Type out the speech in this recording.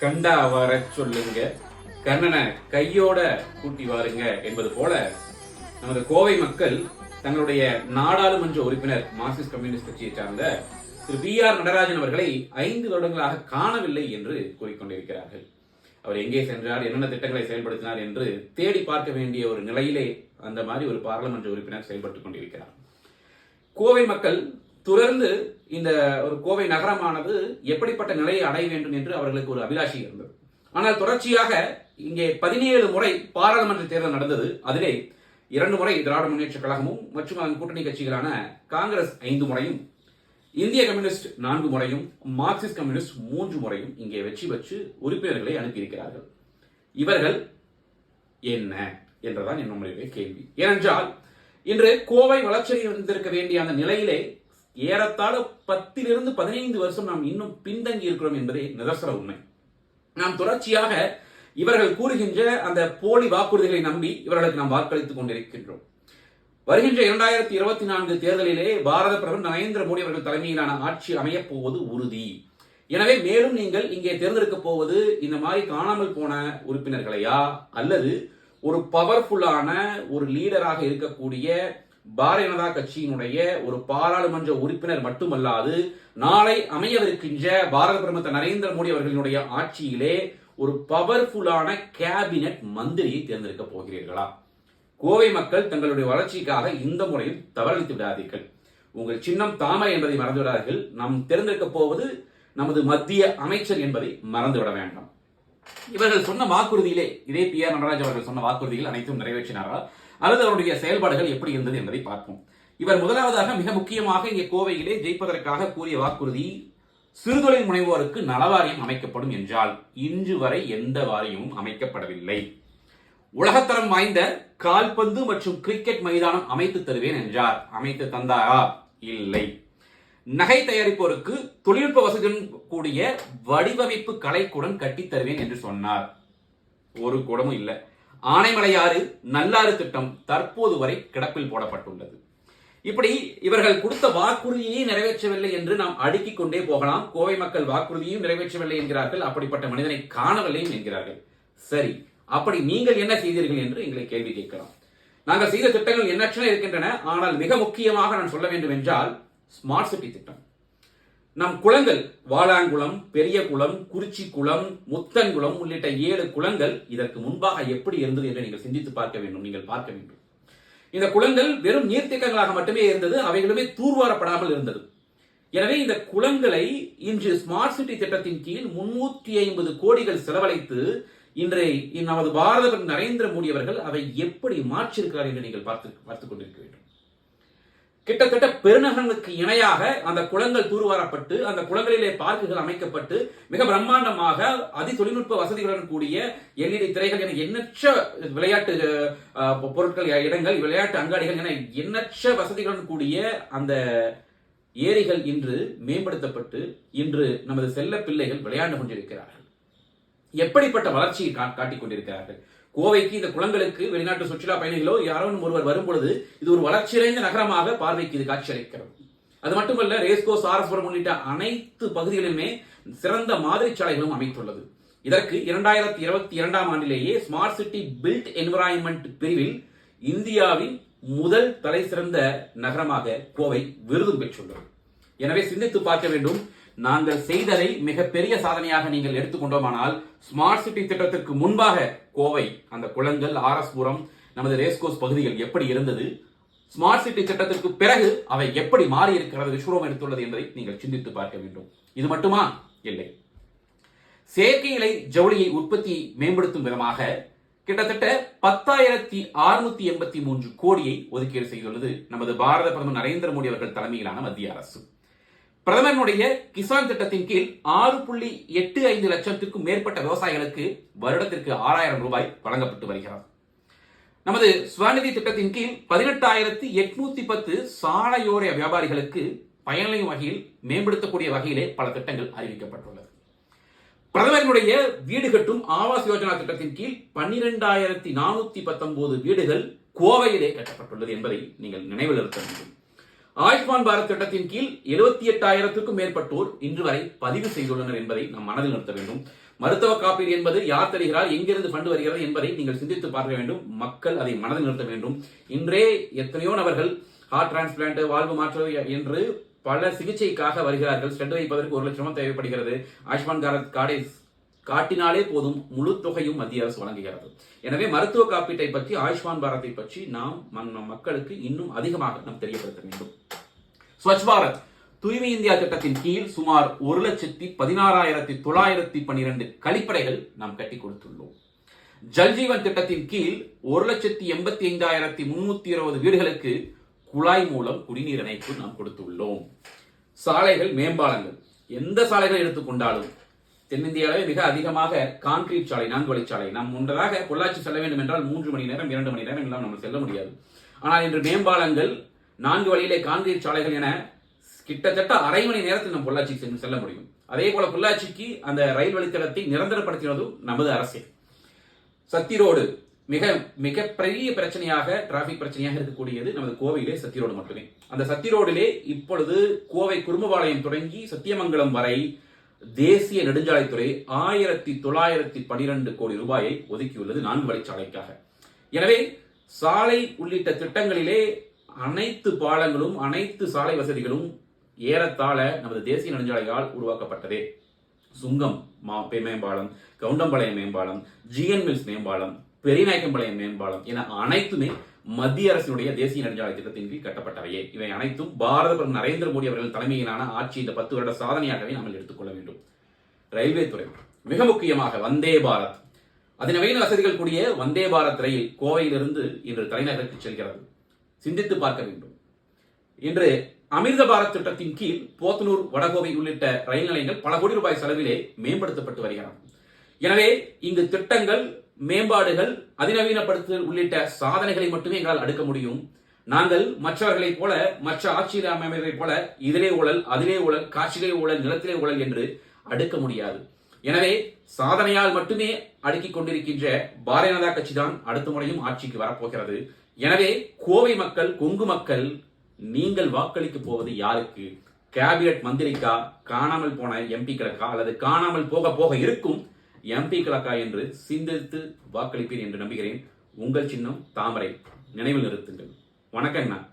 கண்டா வர சொல்லுங்க. கண்ணனை கையோட கூட்டி வாருங்க என்பது போல நமது கோவை மக்கள் தங்களுடைய நாடாளுமன்ற உறுப்பினர் மார்க்சிஸ்ட் கம்யூனிஸ்ட் கட்சியை சார்ந்த திரு பி ஆர் நடராஜன் அவர்களை ஐந்து வருடங்களாக காணவில்லை என்று கூறிக்கொண்டிருக்கிறார்கள். அவர் எங்கே சென்றார் என்னென்ன திட்டங்களை செயல்படுத்தினார் என்று தேடி பார்க்க வேண்டிய ஒரு நிலையிலே அந்த மாதிரி ஒரு பாராளுமன்ற உறுப்பினர் செயல்பட்டுக் கொண்டிருக்கிறார். கோவை மக்கள் தொடர்ந்து இந்த ஒரு கோவை நகரமானது எப்படிப்பட்ட நிலையை அடைய வேண்டும் என்று அவர்களுக்கு ஒரு அபிலாஷி இருந்தது. ஆனால் தொடர்ச்சியாக இங்கே பதினேழு முறை பாராளுமன்ற தேர்தல் நடந்தது. அதிலே இரண்டு முறை திராவிட முன்னேற்ற கழகமும் மற்றும் அதன் கூட்டணி கட்சிகளான காங்கிரஸ் ஐந்து முறையும் இந்திய கம்யூனிஸ்ட் நான்கு முறையும் மார்க்சிஸ்ட் கம்யூனிஸ்ட் மூன்று முறையும் இங்கே வெற்றி பெற்று உறுப்பினர்களை அனுப்பியிருக்கிறார்கள். இவர்கள் என்ன என்றுதான் என்னுடைய கேள்வி. ஏனென்றால் இன்று கோவை வளர்ச்சியடைந்திருக்க வேண்டிய அந்த நிலையிலே ஏறத்தாழ பத்திலிருந்து பதினைந்து வருஷம் நாம் இன்னும் பின்தங்கி இருக்கிறோம் என்பதே நிதர்சன உண்மை. நாம் தொடர்ச்சியாக இவர்கள் கூறுகின்ற அந்த போலி வாக்குறுதிகளை நம்பி இவர்களுக்கு நாம் வாக்களித்துக் கொண்டிருக்கின்றோம். வருகின்ற இரண்டாயிரத்தி இருபத்தி நான்கு தேர்தலிலே பாரத பிரதமர் நரேந்திர மோடி அவர்கள் தலைமையிலான ஆட்சி அமையப் போவது உறுதி. எனவே மேலும் நீங்கள் இங்கே தேர்ந்தெடுக்க போவது இந்த மாதிரி காணாமல் போன உறுப்பினர்களையா? அல்லது ஒரு பவர்ஃபுல்லான ஒரு லீடராக இருக்கக்கூடிய பாரதிய ஜனதா கட்சியினுடைய ஒரு பாராளுமன்ற உறுப்பினர் மட்டுமல்லாது நாளை அமையவிருக்கின்ற பாரத பிரதமர் நரேந்திர மோடி அவர்களினுடைய ஆட்சியிலே ஒரு பவர்ஃபுல்லான கேபினெட் மந்திரியை தேர்ந்தெடுக்க போகிறீர்களா? கோவை மக்கள் தங்களுடைய வளர்ச்சிக்காக இந்த முறையில் தவறளித்து விடாதீர்கள். உங்கள் சின்னம் தாமரை என்பதை மறந்து விடாதீர்கள் நாம் தேர்ந்தெடுக்க போவது நமது மத்திய அமைச்சர் என்பதை மறந்துவிட வேண்டாம். இவர்கள் சொன்ன வாக்குறுதியிலே இதே பி ஆர் நடராஜ் அவர்கள் சொன்ன வாக்குறுதிகள் அனைத்தும் நிறைவேற்றினாரா அல்லது அவருடைய செயல்பாடுகள் எப்படி இருந்தது என்பதை பார்ப்போம். இவர் முதலாவதாக மிக முக்கியமாக இங்கே கோவையிலே ஜெயிப்பதற்காக கூறிய வாக்குறுதி சிறுதொழில் முனைவோருக்கு நலவாரியம் அமைக்கப்படும் என்றால் இன்று வரை எந்த வாரியமும் அமைக்கப்படவில்லை. உலகத்தரம் வாய்ந்த கால்பந்து மற்றும் கிரிக்கெட் மைதானம் அமைத்து தருவேன் என்றார். அமைத்து தந்தாரா? இல்லை. நகை தயாரிப்போருக்கு தொழில்நுட்ப வசதியுடன் கூடிய வடிவமைப்பு கலைக்குடன் கட்டித் தருவேன் என்று சொன்னார். ஒரு கூடமும் இல்லை. ஆனைமலையாறு நல்லாறு திட்டம் தற்போது வரை கிடப்பில் போடப்பட்டுள்ளது. இப்படி இவர்கள் கொடுத்த வாக்குறுதியை நிறைவேற்றவில்லை என்று நாம் அடுக்கிக் கொண்டே போகலாம். கோவை மக்கள் வாக்குறுதியும் நிறைவேற்றவில்லை என்கிறார்கள். அப்படிப்பட்ட மனிதனை காணவில்லை என்கிறார்கள். சரி அப்படி நீங்கள் என்ன செய்தீர்கள் என்று எங்களை கேள்வி கேட்கலாம். நாங்கள் செய்த திட்டங்கள் எண்ணற்ற இருக்கின்றன. ஆனால் மிக முக்கியமாக நான் சொல்ல வேண்டும் என்றால் ஸ்மார்ட் சிட்டி திட்டம். நம் குளங்கள் வாளாங்குளம் பெரிய குளம் குறிச்சி குளம் முத்தன்குளம் உள்ளிட்ட ஏழு குளங்கள் இதற்கு முன்பாக எப்படி இருந்தது என்று நீங்கள் சிந்தித்து பார்க்க வேண்டும் நீங்கள் பார்க்க வேண்டும். இந்த குளங்கள் வெறும் நீர்த்தேக்கங்களாக மட்டுமே இருந்தது அவைகளுமே தூர்வாரப்படாமல் இருந்தது. எனவே இந்த குளங்களை இன்று ஸ்மார்ட் சிட்டி திட்டத்தின் கீழ் முன்னூற்றி ஐம்பது கோடிகள் செலவழித்து இன்றைய நமது பாரத நரேந்திர மோடி அவர்கள் அவை எப்படி மாற்றிருக்கிறார் என்று நீங்கள் பார்த்து பார்த்துக் கொண்டிருக்க வேண்டும். கிட்டத்தட்ட பெருநகரங்களுக்கு இணையாக அந்த குளங்கள் தூர்வாரப்பட்டு அந்த குளங்களிலே பார்க்குகள் அமைக்கப்பட்டு மிக பிரம்மாண்டமாக அதி தொழில்நுட்ப வசதிகளுடன் கூடிய எல்இடி திரைகள் என எண்ணற்ற விளையாட்டு பொருட்கள் இடங்கள் விளையாட்டு அங்காடிகள் என எண்ணற்ற வசதிகளுடன் கூடிய அந்த ஏரிகள் இன்று மேம்படுத்தப்பட்டு இன்று நமது செல்ல பிள்ளைகள் விளையாண்டு கொண்டிருக்கிறார்கள். எப்படிப்பட்ட வளர்ச்சியை கா- காட்டிக் கொண்டிருக்கிறார்கள்? கோவைக்கு இந்த குளங்களுக்கு வெளிநாட்டு சுற்றுலா பயணிகளோ யாரோ ஒருவர் வரும் பொழுது இது ஒரு வளர்ச்சியடைந்த நகரமாக பார்வைக்கு இது காட்சியளிக்கிறது. அது மட்டுமல்ல ரேஸ்கோஸ் ஆர்எஸ்புரம் உள்ளிட்ட அனைத்து பகுதிகளிலுமே சிறந்த மாதிரி சாலைகளும் அமைத்துள்ளது. இதற்கு இரண்டாயிரத்தி இருபத்தி இரண்டாம் ஆண்டிலேயே ஸ்மார்ட் சிட்டி பில்ட் என்விரான்மெண்ட் பிரிவில் இந்தியாவின் முதல் தலை சிறந்த நகரமாக கோவை விருதும் பெற்றுள்ளது. எனவே சிந்தித்து பார்க்க வேண்டும் நாங்கள் செய்ததை மிகப்பெரிய சாதனையாக நீங்கள் எடுத்துக்கொண்டோமானால் ஸ்மார்ட் சிட்டி திட்டத்திற்கு முன்பாக கோவை அந்த குளங்கள் ஆரஸ்புரம் நமது ரேஸ்கோஸ் பகுதிகள் எப்படி இருந்தது ஸ்மார்ட் சிட்டி திட்டத்திற்கு பிறகு அவை எப்படி மாறி இருக்கிறது விஸ்வரூபம் எடுத்துள்ளது என்பதை நீங்கள் சிந்தித்து பார்க்க வேண்டும். இது மட்டுமா? இல்லை. செயற்கை இலை ஜவுளியை உற்பத்தி மேம்படுத்தும் விதமாக கிட்டத்தட்ட பத்தாயிரத்தி அறுநூத்தி எண்பத்தி மூன்று கோடியை ஒதுக்கீடு செய்துள்ளது நமது பாரத பிரதமர் நரேந்திர மோடி அவர்கள் தலைமையிலான மத்திய அரசு. பிரதமருடைய கிசான் திட்டத்தின் கீழ் ஆறு புள்ளி எட்டு ஐந்து லட்சத்துக்கும் மேற்பட்ட விவசாயிகளுக்கு வருடத்திற்கு ஆறாயிரம் ரூபாய் வழங்கப்பட்டு வருகிறது. நமது சுவநிதி திட்டத்தின் கீழ் பதினெட்டாயிரத்தி எட்நூத்தி பத்து சாலையோர வியாபாரிகளுக்கு பயனளிக்கும் வகையில் மேம்படுத்தக்கூடிய வகையிலே பல திட்டங்கள் அறிவிக்கப்பட்டுள்ளது. பிரதமரினுடைய வீடு கட்டும் ஆவாஸ் யோஜனா திட்டத்தின் கீழ் பன்னிரெண்டாயிரத்தி நானூத்தி பத்தொன்பது வீடுகள் கோவையிலே கட்டப்பட்டுள்ளது என்பதை நீங்கள் நினைவில் இருக்க வேண்டும். ஆயுஷ்மான் பாரத் திட்டத்தின் கீழ் எழுபத்தி எட்டாயிரத்துக்கும் மேற்பட்டோர் இன்று வரை பதிவு செய்துள்ளனர் என்பதை நாம் மனதில் நிறுத்த வேண்டும். மருத்துவ காப்பீடு என்பது யார் தருகிறார் எங்கிருந்து ஃபண்டு வருகிறது என்பதை நீங்கள் சிந்தித்து பார்க்க வேண்டும். மக்கள் அதை மனதில் நிறுத்த வேண்டும். இன்றே எத்தனையோ நபர்கள் ஹார்ட் டிரான்ஸ்பிளான்ட் வாழ்வு மாற்று என்று பல சிகிச்சைக்காக வருகிறார்கள். ஸ்டெட் வைப்பதற்கு ஒரு லட்சம் தேவைப்படுகிறது. ஆயுஷ்மான் பாரத் கார்டை காட்டினாலே போதும் முழு தொகையும் மத்திய அரசு வழங்குகிறது. எனவே மருத்துவ காப்பீட்டை பற்றி ஆயுஷ்மான் பாரத்தை பற்றி நாம் நம் மக்களுக்கு இன்னும் அதிகமாக நாம் தெரியப்படுத்த வேண்டும். ஸ்வச் பாரத். தூய்மை இந்தியா திட்டத்தின் கீழ் சுமார் ஒரு லட்சத்தி பதினாறாயிரத்தி தொள்ளாயிரத்தி பன்னிரண்டு கழிப்பறைகள் நாம் கட்டி கொடுத்துள்ளோம். ஜல்ஜீவன் திட்டத்தின் கீழ் ஒரு லட்சத்தி எண்பத்தி ஐந்தாயிரத்தி முன்னூத்தி இருபது வீடுகளுக்கு குழாய் மூலம் குடிநீர் இணைப்பு நாம் கொடுத்துள்ளோம். சாலைகள் மேம்பாலங்கள். எந்த சாலைகளை எடுத்துக்கொண்டாலும் தென்னிந்தியாவிலே மிக அதிகமாக கான்கிரீட் சாலை நான்கு வழிச்சாலை நாம் முன்னதாக பொள்ளாச்சி செல்ல வேண்டும் என்றால் மூன்று மணி நேரம் இரண்டு மணி நேரம் எல்லாம் நம்ம செல்ல முடியாது. ஆனால் இன்று மேம்பாலங்கள் நான்கு வழியிலே கான்கிரீட் சாலைகள் என கிட்டத்தட்ட அரை மணி நேரத்தில் நம் பொள்ளாச்சி சென்று செல்ல முடியும். அதே போல பொள்ளாச்சிக்கு அந்த ரயில் வழித்தடத்தை நிரந்தரப்படுத்தினதும் நமது அரசே. சத்தி ரோடு மிக மிகப்பெரிய பிரச்சனையாக டிராபிக் பிரச்சனையாக இருக்கக்கூடியது நமது கோவையிலே சத்தி ரோடு மட்டுமே. அந்த சத்தி ரோடிலே இப்பொழுது கோவை குறும்பபாளையம் தொடங்கி சத்தியமங்கலம் வரை தேசிய நெடுஞ்சாலைத்துறை ஆயிரத்தி தொள்ளாயிரத்தி பனிரெண்டு கோடி ரூபாயை ஒதுக்கியுள்ளது நான்கு வழிச்சாலைக்காக. எனவே சாலை உள்ளிட்ட திட்டங்களிலே அனைத்து பாலங்களும் அனைத்து சாலை வசதிகளும் ஏறத்தாழ நமது தேசிய நெடுஞ்சாலையால் உருவாக்கப்பட்டதே. சுங்கம் மா- மேம்பாலம் கவுண்டம்பாளையம் மேம்பாலம் ஜிஎன் மில்ஸ் மேம்பாலம் பெரியநாயக்கம்பாளையம் மேம்பாலம் என அனைத்துமே மத்திய அரசினுடைய தேசிய நெடுஞ்சாலை திட்டத்தின் கீழ் கட்டப்பட்டவையே. இவை அனைத்தும் பாரத பிரதமர் நரேந்திர மோடி அவர்கள் தலைமையிலான ஆட்சி இந்த பத்து வருட சாதனையாகவே நாம் எடுத்துக்கொள்ள வேண்டும். ரயில்வே துறை மிக முக்கியமாக வந்தே பாரத். அதிநவீன வசதிகள் கூடிய வந்தே பாரத் ரயில் கோவையிலிருந்து இன்று தலைநகருக்கு செல்கிறது. சிந்தித்து பார்க்க வேண்டும். இன்று அமிர்த பாரத் திட்டத்தின் கீழ் போத்தனூர் வடகோவை உள்ளிட்ட ரயில் நிலையங்கள் பல கோடி ரூபாய் செலவிலே மேம்படுத்தப்பட்டு வருகிறது. எனவே இங்கு திட்டங்கள் மேம்பாடுகள் அதிநவீனப்படுத்துதல் உள்ளிட்ட சாதனைகளை மட்டுமே எங்களால் அடுக்க முடியும். நாங்கள் மற்றவர்களைப் போல மற்ற ஆட்சியில் அமைவதைப் போல இதிலே ஊழல் அதிலே ஊழல் காட்சியிலே ஊழல் நிலத்திலே ஊழல் என்று அடுக்க முடியாது. எனவே சாதனையால் மட்டுமே அடுக்கிக் கொண்டிருக்கின்ற பாரதிய ஜனதா கட்சி தான் அடுத்த முறையும் ஆட்சிக்கு வரப்போகிறது. எனவே கோவை மக்கள் கொங்கு மக்கள் நீங்கள் வாக்களிக்க போவது யாருக்கு? கேபினட் மந்திரிக்கா காணாமல் போன எம்பிக்களுக்கா அல்லது காணாமல் போக போக இருக்கும் எம்பிக்களுக்கா என்று சிந்தித்து வாக்களிப்பீர் என்று நம்புகிறேன். உங்கள் சின்னம் தாமரை. நினைவில் நிறுத்துங்கள். வணக்கங்கண்ணா.